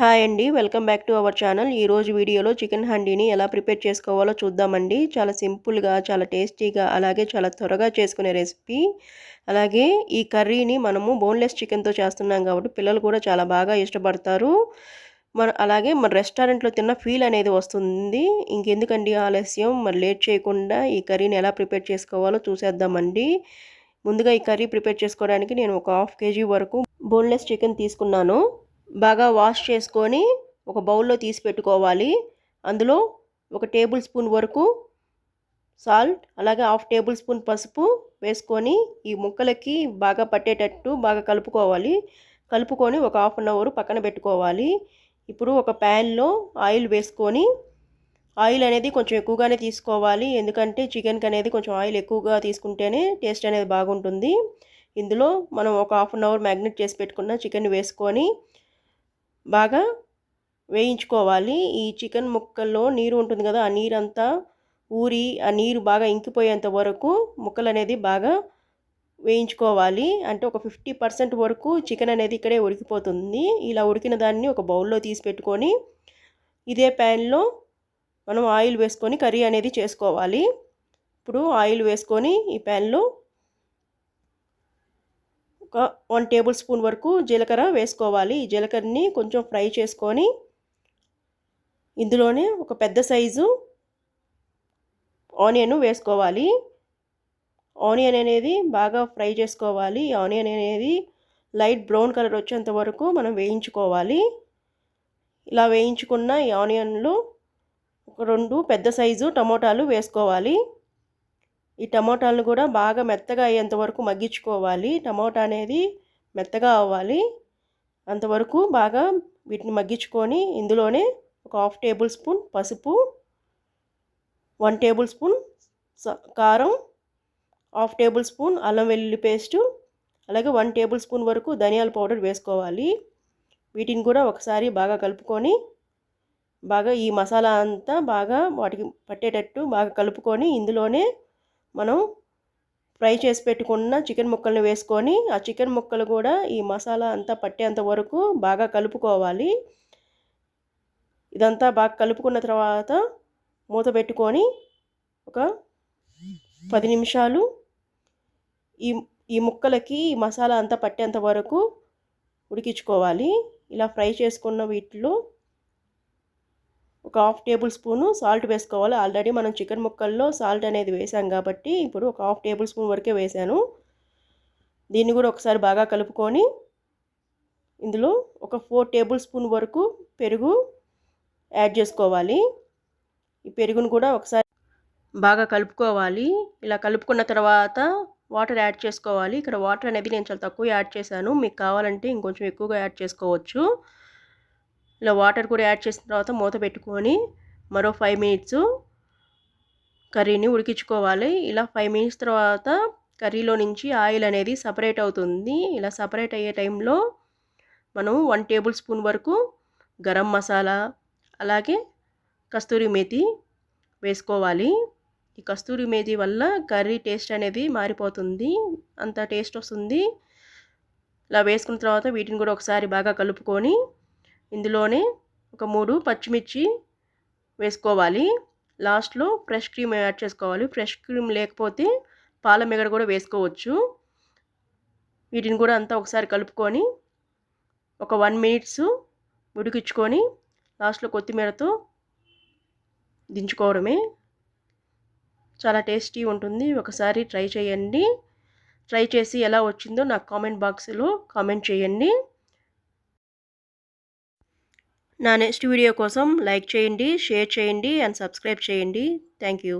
Hi అండి welcome back to our channel. ఈరోజు వీడియోలో చికెన్ హండీని ఎలా ప్రిపేర్ చేసుకోవాలో చూద్దామండి. చాలా సింపుల్గా చాలా టేస్టీగా అలాగే చాలా త్వరగా చేసుకునే రెసిపీ. అలాగే ఈ కర్రీని మనము బోన్లెస్ చికెన్తో చేస్తున్నాం కాబట్టి పిల్లలు కూడా చాలా బాగా ఇష్టపడతారు. మన అలాగే మన రెస్టారెంట్లో తిన్న ఫీల్ అనేది వస్తుంది. ఇంకెందుకండి ఆలస్యం? మరి లేట్ చేయకుండా ఈ కర్రీని ఎలా ప్రిపేర్ చేసుకోవాలో చూసేద్దామండి. ముందుగా ఈ కర్రీ ప్రిపేర్ చేసుకోవడానికి నేను ఒక హాఫ్ కేజీ వరకు బోన్లెస్ చికెన్ తీసుకున్నాను. బాగా వాష్ చేసుకొని ఒక బౌల్లో తీసి పెట్టుకోవాలి. అందులో ఒక టేబుల్ స్పూన్ వరకు సాల్ట్ అలాగే హాఫ్ టేబుల్ స్పూన్ పసుపు వేసుకొని ఈ ముక్కలకి బాగా పట్టేటట్టు బాగా కలుపుకోవాలి. కలుపుకొని ఒక హాఫ్ అన్ అవర్ పక్కన పెట్టుకోవాలి. ఇప్పుడు ఒక ప్యాన్లో ఆయిల్ వేసుకొని ఆయిల్ అనేది కొంచెం ఎక్కువగానే తీసుకోవాలి. ఎందుకంటే చికెన్కి అనేది కొంచెం ఆయిల్ ఎక్కువగా తీసుకుంటేనే టేస్ట్ అనేది బాగుంటుంది. ఇందులో మనం ఒక హాఫ్ అన్ అవర్ మ్యాగ్నెట్ చేసి పెట్టుకున్న చికెన్ వేసుకొని బాగా వేయించుకోవాలి. ఈ చికెన్ ముక్కల్లో నీరు ఉంటుంది కదా ఆ నీరంతా ఊరి ఆ నీరు బాగా ఇంకిపోయేంత వరకు ముక్కలు అనేది బాగా వేయించుకోవాలి. అంటే ఒక ఫిఫ్టీ పర్సెంట్ వరకు చికెన్ అనేది ఇక్కడే ఉడికిపోతుంది. ఇలా ఉడికిన దాన్ని ఒక బౌల్లో తీసి పెట్టుకొని ఇదే ప్యాన్లో మనం ఆయిల్ వేసుకొని కర్రీ అనేది చేసుకోవాలి. ఇప్పుడు ఆయిల్ వేసుకొని ఈ ప్యాన్లో ఒక వన్ టేబుల్ స్పూన్ వరకు జీలకర్ర వేసుకోవాలి. ఈ జీలకర్రని కొంచెం ఫ్రై చేసుకొని ఇందులోనే ఒక పెద్ద సైజు ఆనియన్ వేసుకోవాలి. ఆనియన్ అనేది బాగా ఫ్రై చేసుకోవాలి. ఆనియన్ అనేది లైట్ బ్రౌన్ కలర్ వచ్చేంత వరకు మనం వేయించుకోవాలి. ఇలా వేయించుకున్న ఈ ఆనియన్లు ఒక రెండు పెద్ద సైజు టమోటాలు వేసుకోవాలి. ఈ టమోటాలను కూడా బాగా మెత్తగా అయ్యేంత వరకు మగ్గించుకోవాలి. టమోటా అనేది మెత్తగా అవ్వాలి. అంతవరకు బాగా వీటిని మగ్గించుకొని ఇందులోనే ఒక హాఫ్ టేబుల్ స్పూన్ పసుపు వన్ టేబుల్ స్పూన్ కారం హాఫ్ టేబుల్ స్పూన్ అల్లం వెల్లుల్లి పేస్టు అలాగే వన్ టేబుల్ స్పూన్ వరకు ధనియాల పౌడర్ వేసుకోవాలి. వీటిని కూడా ఒకసారి బాగా కలుపుకొని బాగా ఈ మసాలా అంతా బాగా వాటికి పట్టేటట్టు బాగా కలుపుకొని ఇందులోనే మనం ఫ్రై చేసి పెట్టుకున్న చికెన్ ముక్కల్ని వేసుకొని ఆ చికెన్ ముక్కలు కూడా ఈ మసాలా అంతా పట్టేంత వరకు బాగా కలుపుకోవాలి. ఇదంతా బాగా కలుపుకున్న తర్వాత మూత పెట్టుకొని ఒక పది నిమిషాలు ఈ ఈ ముక్కలకి ఈ మసాలా అంతా పట్టేంత వరకు ఉడికించుకోవాలి. ఇలా ఫ్రై చేసుకున్న వీటిలో ఒక హాఫ్ టేబుల్ స్పూను సాల్ట్ వేసుకోవాలి. ఆల్రెడీ మనం చికెన్ ముక్కల్లో సాల్ట్ అనేది వేసాం కాబట్టి ఇప్పుడు ఒక హాఫ్ టేబుల్ స్పూన్ వరకే వేసాను. దీన్ని కూడా ఒకసారి బాగా కలుపుకొని ఇందులో ఒక ఫోర్ టేబుల్ స్పూన్ వరకు పెరుగు యాడ్ చేసుకోవాలి. ఈ పెరుగును కూడా ఒకసారి బాగా కలుపుకోవాలి. ఇలా కలుపుకున్న తర్వాత వాటర్ యాడ్ చేసుకోవాలి. ఇక్కడ వాటర్ అనేది నేను చాలా తక్కువ యాడ్ చేశాను. మీకు కావాలంటే ఇంకొంచెం ఎక్కువగా యాడ్ చేసుకోవచ్చు. ఇలా వాటర్ కూడా యాడ్ చేసిన తర్వాత మూత పెట్టుకొని మరో ఫైవ్ మినిట్స్ కర్రీని ఉడికించుకోవాలి. ఇలా ఫైవ్ మినిట్స్ తర్వాత కర్రీలో నుంచి ఆయిల్ అనేది సపరేట్ అవుతుంది. ఇలా సపరేట్ అయ్యే టైంలో మనం వన్ టేబుల్ స్పూన్ వరకు గరం మసాలా అలాగే కస్తూరి మేతి వేసుకోవాలి. ఈ కస్తూరి మేతి వల్ల కర్రీ టేస్ట్ అనేది మారిపోతుంది. అంత టేస్ట్ వస్తుంది. ఇలా వేసుకున్న తర్వాత వీటిని కూడా ఒకసారి బాగా కలుపుకొని ఇందులోనే ఒక మూడు పచ్చిమిర్చి వేసుకోవాలి. లాస్ట్లో ఫ్రెష్ క్రీమ్ యాడ్ చేసుకోవాలి. ఫ్రెష్ క్రీమ్ లేకపోతే పాల మెగడ కూడా వేసుకోవచ్చు. వీటిని కూడా అంతా ఒకసారి కలుపుకొని ఒక వన్ మినిట్స్ ఉడికించుకొని లాస్ట్లో కొత్తిమీరతో దించుకోవడమే. చాలా టేస్టీ ఉంటుంది. ఒకసారి ట్రై చేయండి. ట్రై చేసి ఎలా వచ్చిందో నాకు కామెంట్ బాక్స్లో కామెంట్ చేయండి. నా నెక్స్ట్ వీడియో కోసం లైక్ చేయండి షేర్ చేయండి అండ్ సబ్స్క్రైబ్ చేయండి. Thank you.